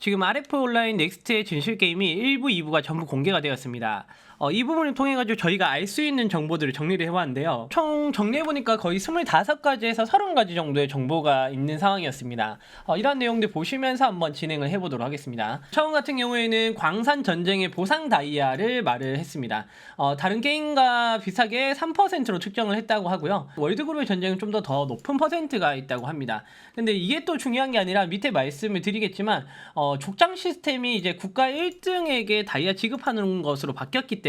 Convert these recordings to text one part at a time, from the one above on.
지금 RF 온라인 넥스트의 진실 게임이 1부, 2부가 전부 공개가 되었습니다. 어, 이 부분을 통해 가지고 저희가 알 수 있는 정보들을 정리를 해왔는데요. 총 정리해 보니까 거의 25가지에서 30가지 정도의 정보가 있는 상황이었습니다. 어, 이런 내용들 보시면서 한번 진행을 해보도록 하겠습니다. 처음 같은 경우에는 광산 전쟁의 보상 다이아를 말을 했습니다. 어, 다른 게임과 비슷하게 3%로 측정을 했다고 하고요. 월드그룹의 전쟁은 좀 더 더 높은 퍼센트가 있다고 합니다. 근데 이게 또 중요한 게 아니라 밑에 말씀을 드리겠지만 어, 족장 시스템이 이제 국가 1등에게 다이아 지급하는 것으로 바뀌었기 때문에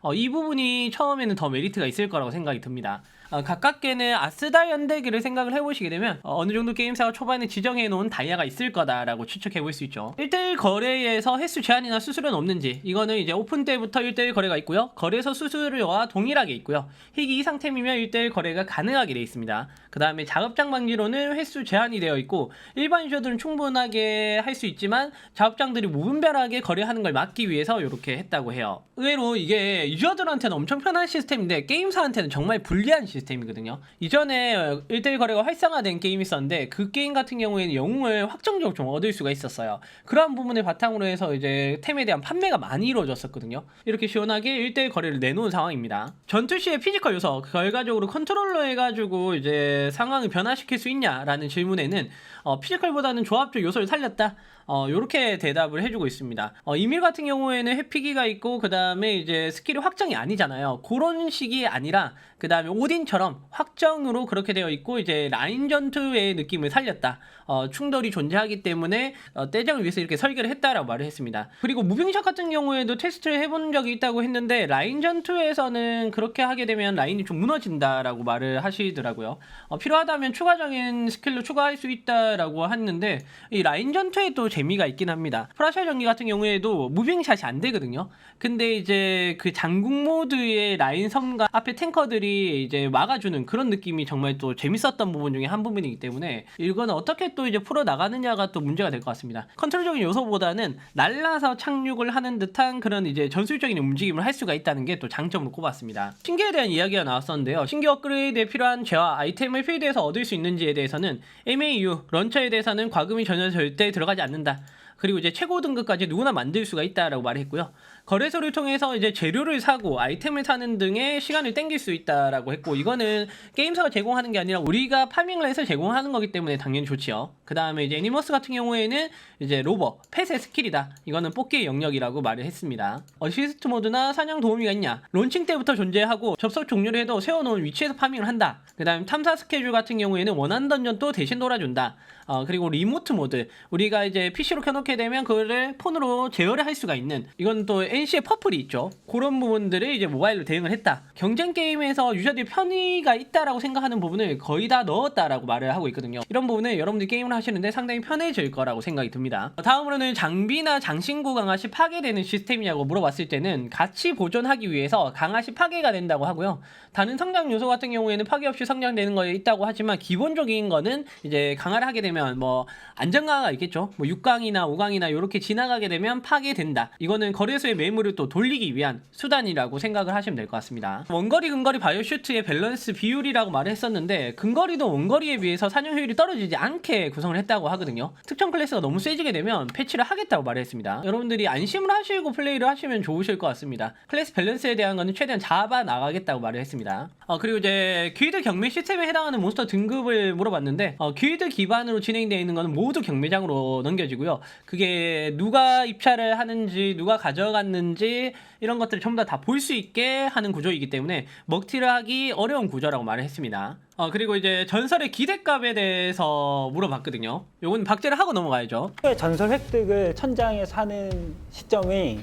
어, 이 부분이 처음에는 더 메리트가 있을 거라고 생각이 듭니다. 어, 가깝게는 아스다 연대기를 생각을 해보시게 되면 어, 느 정도 게임사가 초반에 지정해 놓은 다이아가 있을 거다라고 추측해 볼 수 있죠. 1대1 거래에서 횟수 제한이나 수수료는 없는지 이거는 이제 오픈 때부터 1대1 거래가 있고요. 거래소 수수료와 동일하게 있고요. 희귀 이상템이면 1대1 거래가 가능하게 되어 있습니다. 그 다음에 작업장 방지로는 횟수 제한이 되어 있고 일반 유저들은 충분하게 할 수 있지만 작업장들이 무분별하게 거래하는 걸 막기 위해서 이렇게 했다고 해요. 의외로 이게 유저들한테는 엄청 편한 시스템인데 게임사한테는 정말 불리한 시스템이거든요. 이전에 1대1 거래가 활성화된 게임이 있었는데 그 게임 같은 경우에는 영웅을 확정적으로 좀 얻을 수가 있었어요. 그러한 부분을 바탕으로 해서 이제 템에 대한 판매가 많이 이루어졌었거든요. 이렇게 시원하게 1대1 거래를 내놓은 상황입니다. 전투 시의 피지컬 요소, 결과적으로 컨트롤러 해가지고 이제 상황을 변화시킬 수 있냐라는 질문에는 어, 피지컬보다는 조합적 요소를 살렸다. 어, 요렇게 대답을 해주고 있습니다. 어, 이밀 같은 경우에는 회피기가 있고, 그 다음에 이제 스킬이 확정이 아니잖아요. 그런 식이 아니라, 그 다음에 오딘처럼 확정으로 그렇게 되어 있고, 이제 라인 전투의 느낌을 살렸다. 어, 충돌이 존재하기 때문에, 어, 떼장을 위해서 이렇게 설계를 했다라고 말을 했습니다. 그리고 무빙샷 같은 경우에도 테스트를 해본 적이 있다고 했는데, 라인 전투에서는 그렇게 하게 되면 라인이 좀 무너진다라고 말을 하시더라고요. 어, 필요하다면 추가적인 스킬로 추가할 수 있다라고 했는데, 이 라인 전투에 또 재미가 있긴 합니다. 프라샤 전기 같은 경우에도 무빙샷이 안 되거든요. 근데 이제 그 장궁 모드의 라인 섬과 앞에 탱커들이 이제 막아주는 그런 느낌이 정말 또 재밌었던 부분 중에 한 부분이기 때문에 이거는 어떻게 또 이제 풀어 나가느냐가 또 문제가 될 것 같습니다. 컨트롤적인 요소보다는 날라서 착륙을 하는 듯한 그런 이제 전술적인 움직임을 할 수가 있다는 게 또 장점으로 꼽았습니다. 신기에 대한 이야기가 나왔었는데요. 신기 업그레이드에 필요한 재화 아이템을 필드에서 얻을 수 있는지에 대해서는 MAU 런처에 대해서는 과금이 전혀 절대 들어가지 않는다. 그리고 이제 최고 등급까지 누구나 만들 수가 있다라고 말했고요. 거래소를 통해서 이제 재료를 사고 아이템을 사는 등의 시간을 땡길 수 있다라고 했고 이거는 게임사가 제공하는 게 아니라 우리가 파밍을 해서 제공하는 거기 때문에 당연히 좋지요. 그 다음에 이제 애니머스 같은 경우에는 이제 로버, 펫의 스킬이다. 이거는 뽑기의 영역이라고 말을 했습니다. 어시스트 모드나 사냥 도우미가 있냐? 론칭 때부터 존재하고 접속 종료를 해도 세워놓은 위치에서 파밍을 한다. 그 다음에 탐사 스케줄 같은 경우에는 원하는 던전 또 대신 놀아준다. 어, 그리고 리모트 모드. 우리가 이제 PC로 켜놓게 되면 그거를 폰으로 제어를 할 수가 있는 이건 또 NC의 퍼플이 있죠. 그런 부분들을 이제 모바일로 대응을 했다. 경쟁 게임에서 유저들이 편의가 있다라고 생각하는 부분을 거의 다 넣었다라고 말을 하고 있거든요. 이런 부분을 여러분들이 게임을 하시는데 상당히 편해질 거라고 생각이 듭니다. 다음으로는 장비나 장신구 강화시 파괴되는 시스템이냐고 물어봤을 때는 같이 보존하기 위해서 강화시 파괴가 된다고 하고요. 다른 성장 요소 같은 경우에는 파괴 없이 성장되는 거에 있다고 하지만 기본적인 거는 이제 강화를 하게 되면 뭐 안전 강화가 있겠죠. 뭐 6강이나 5강이나 이렇게 지나가게 되면 파괴된다. 이거는 거래소의 매물을 또 돌리기 위한 수단이라고 생각을 하시면 될 것 같습니다. 원거리 근거리 바이오 슈트의 밸런스 비율이라고 말을 했었는데 근거리도 원거리에 비해서 사냥 효율이 떨어지지 않게 구성을 했다고 하거든요. 특정 클래스가 너무 세지게 되면 패치를 하겠다고 말했습니다. 여러분들이 안심을 하시고 플레이를 하시면 좋으실 것 같습니다. 클래스 밸런스에 대한 거는 최대한 잡아 나가겠다고 말을 했습니다. 어, 그리고 이제 길드 경매 시스템에 해당하는 몬스터 등급을 물어봤는데 어, 길드 기반으로 진행되어 있는 거는 모두 경매장으로 넘겨지고요. 그게 누가 입찰을 하는지 누가 가져갔는 지 이런 것들을 전부 다다볼 수 있게 하는 구조이기 때문에 먹튀를 하기 어려운 구조라고 말을 했습니다. 어, 그리고 이제 전설의 기대값에 대해서 물어봤거든요. 요건 박제를 하고 넘어가야죠. 전설 획득을 천장에 사는 시점이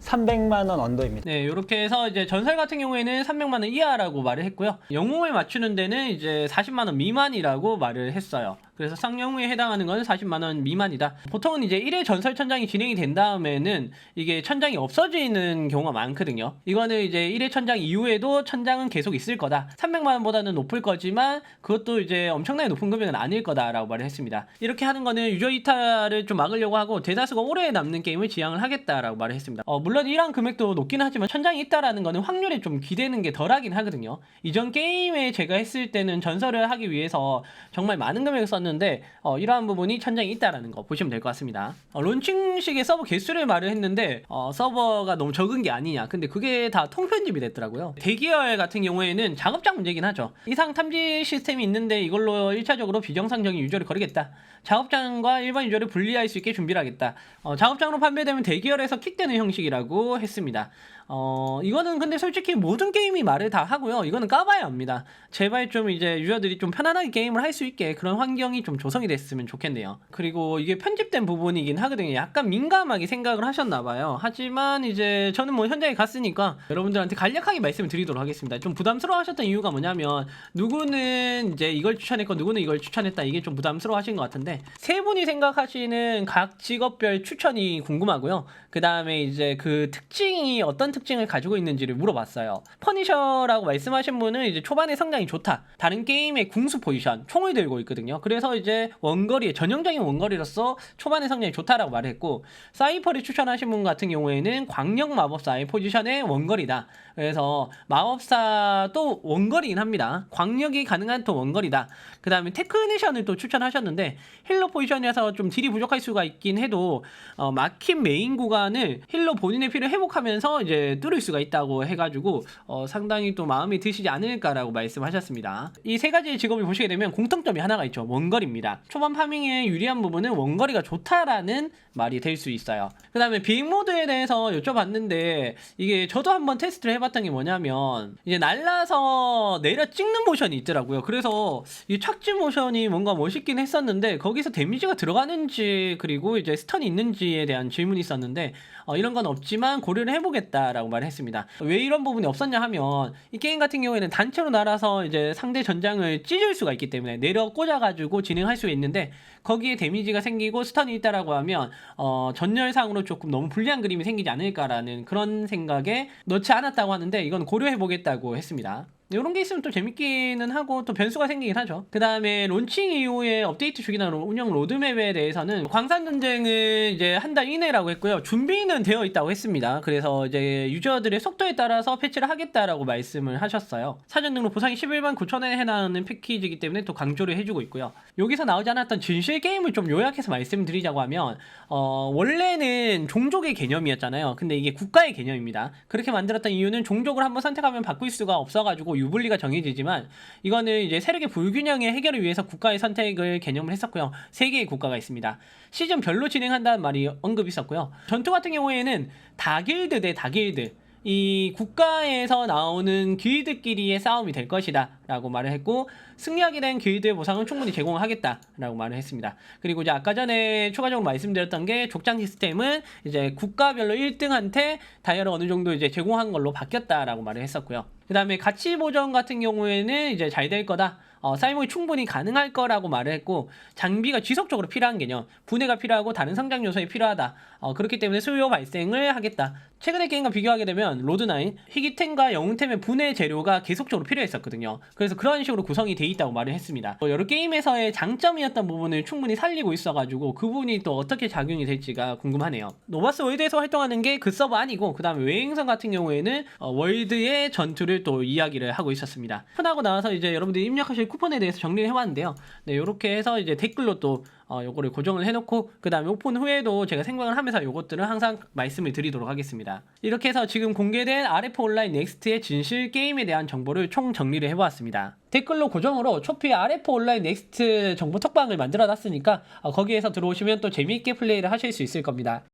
300만 원 언더입니다. 네, 이렇게 해서 이제 전설 같은 경우에는 300만 원 이하라고 말을 했고요. 영웅을 맞추는 데는 이제 40만 원 미만이라고 말을 했어요. 그래서 쌍영웅에 해당하는 건 40만 원 미만이다. 보통은 이제 1회 전설 천장이 진행이 된 다음에는 이게 천장이 없어지는 경우가 많거든요. 이거는 이제 1회 천장 이후에도 천장은 계속 있을 거다. 300만 원보다는 높을 거지만 그것도 이제 엄청나게 높은 금액은 아닐 거다라고 말을 했습니다. 이렇게 하는 거는 유저 이탈을 좀 막으려고 하고 대다수가 오래 남는 게임을 지향을 하겠다라고 말을 했습니다. 어, 물론 이러한 금액도 높긴 하지만 천장이 있다라는 거는 확률이 좀 기대는 게 덜하긴 하거든요. 이전 게임에 제가 했을 때는 전설을 하기 위해서 정말 많은 금액을 썼는데 하셨는데 어, 이러한 부분이 천장에 있다라는 거 보시면 될 것 같습니다. 어, 론칭식의 서버 개수를 말을 했는데 어, 서버가 너무 적은 게 아니냐. 근데 그게 다 통편집이 됐더라고요. 대기열 같은 경우에는 작업장 문제긴 하죠. 이상 탐지 시스템이 있는데 이걸로 1차적으로 비정상적인 유저를 거리겠다. 작업장과 일반 유저를 분리할 수 있게 준비를 하겠다. 어, 작업장으로 판매되면 대기열에서 킥되는 형식이라고 했습니다. 어, 이거는 근데 솔직히 모든 게임이 말을 다 하고요. 이거는 까봐야 합니다. 제발 좀 이제 유저들이 좀 편안하게 게임을 할 수 있게 그런 환경이 좀 조성이 됐으면 좋겠네요. 그리고 이게 편집된 부분이긴 하거든요. 약간 민감하게 생각을 하셨나봐요. 하지만 이제 저는 뭐 현장에 갔으니까 여러분들한테 간략하게 말씀을 드리도록 하겠습니다. 좀 부담스러워 하셨던 이유가 뭐냐면 누구는 이제 이걸 추천했고 누구는 이걸 추천했다. 이게 좀 부담스러워 하신 것 같은데 세 분이 생각하시는 각 직업별 추천이 궁금하고요. 그 다음에 이제 그 특징이 어떤 특징 을 가지고 있는지를 물어봤어요. 퍼니셔라고 말씀하신 분은 이제 초반에 성장이 좋다. 다른 게임의 궁수 포지션, 총을 들고 있거든요. 그래서 이제 원거리에 전형적인 원거리로서 초반에 성장이 좋다라고 말했고 사이퍼를 추천하신 분 같은 경우에는 광역 마법사의 포지션의 원거리다. 그래서 마법사도 원거리긴 합니다. 광역이 가능한 또 원거리다. 그 다음에 테크니션을 또 추천하셨는데 힐러 포지션에서 좀 딜이 부족할 수가 있긴 해도 어, 막힌 메인 구간을 힐러 본인의 피를 회복하면서 이제 뚫을 수가 있다고 해가지고 어, 상당히 또 마음에 드시지 않을까라고 말씀하셨습니다. 이 세 가지의 직업을 보시게 되면 공통점이 하나가 있죠. 원거리입니다. 초반 파밍에 유리한 부분은 원거리가 좋다라는 말이 될 수 있어요. 그 다음에 비행 모드에 대해서 여쭤봤는데 이게 저도 한번 테스트를 해봤던 게 뭐냐면 이제 날라서 내려 찍는 모션이 있더라고요. 그래서 이 착지 모션이 뭔가 멋있긴 했었는데 거기서 데미지가 들어가는지 그리고 이제 스턴이 있는지에 대한 질문이 있었는데 어, 이런 건 없지만 고려를 해보겠다 라고 말했습니다. 왜 이런 부분이 없었냐 하면 이 게임 같은 경우에는 단체로 날아서 이제 상대 전장을 찢을 수가 있기 때문에 내려 꽂아가지고 진행할 수 있는데 거기에 데미지가 생기고 스턴이 있다라고 하면 어, 전열상으로 조금 너무 불리한 그림이 생기지 않을까라는 그런 생각에 넣지 않았다고 하는데 이건 고려해보겠다고 했습니다. 이런 게 있으면 또 재밌기는 하고 또 변수가 생기긴 하죠. 그 다음에 론칭 이후에 업데이트 주기나 로- 운영 로드맵에 대해서는 광산 전쟁은 이제 한 달 이내라고 했고요. 준비는 되어 있다고 했습니다. 그래서 이제 유저들의 속도에 따라서 패치를 하겠다라고 말씀을 하셨어요. 사전 등록 보상이 11만 9천원에 해나가는 패키지이기 때문에 또 강조를 해주고 있고요. 여기서 나오지 않았던 진실 게임을 좀 요약해서 말씀드리자고 하면 어, 원래는 종족의 개념이었잖아요. 근데 이게 국가의 개념입니다. 그렇게 만들었던 이유는 종족을 한번 선택하면 바꿀 수가 없어가지고 유불리가 정해지지만 이거는 이제 세력의 불균형의 해결을 위해서 국가의 선택을 개념을 했었고요. 세 개의 국가가 있습니다. 시즌별로 진행한다는 말이 언급이 있었고요. 전투 같은 경우에는 다길드 대 다길드 이 국가에서 나오는 길드끼리의 싸움이 될 것이다 라고 말을 했고 승리하게 된 길드의 보상은 충분히 제공하겠다 라고 말을 했습니다. 그리고 이제 아까 전에 추가적으로 말씀드렸던 게 족장 시스템은 이제 국가별로 1등한테 다이아를 어느 정도 이제 제공한 걸로 바뀌었다 라고 말을 했었고요. 그 다음에 가치 보정 같은 경우에는 이제 잘 될 거다 어, 사이몽이 충분히 가능할 거라고 말을 했고 장비가 지속적으로 필요한 개념 분해가 필요하고 다른 성장 요소에 필요하다 어, 그렇기 때문에 수요 발생을 하겠다 최근의 게임과 비교하게 되면 로드나인 희귀템과 영웅템의 분해 재료가 계속적으로 필요했었거든요. 그래서 그런 식으로 구성이 돼 있다고 말을 했습니다. 어, 여러 게임에서의 장점이었던 부분을 충분히 살리고 있어가지고 그 부분이 또 어떻게 작용이 될지가 궁금하네요. 노바스 월드에서 활동하는 게 그 서버 아니고 그 다음에 외행성 같은 경우에는 어, 월드의 전투를 또 이야기를 하고 있었습니다. 끝나고 나와서 이제 여러분들이 입력하실 쿠폰에 대해서 정리를 해왔는데요. 네 이렇게 해서 이제 댓글로 또 어, 요거를 고정을 해놓고 그 다음에 오픈 후에도 제가 생각을 하면서 요것들은 항상 말씀을 드리도록 하겠습니다. 이렇게 해서 지금 공개된 RF 온라인 넥스트의 진실 게임에 대한 정보를 총 정리를 해보았습니다. 댓글로 고정으로 초피 RF 온라인 넥스트 정보 톡방을 만들어 놨으니까 어, 거기에서 들어오시면 또 재미있게 플레이를 하실 수 있을 겁니다.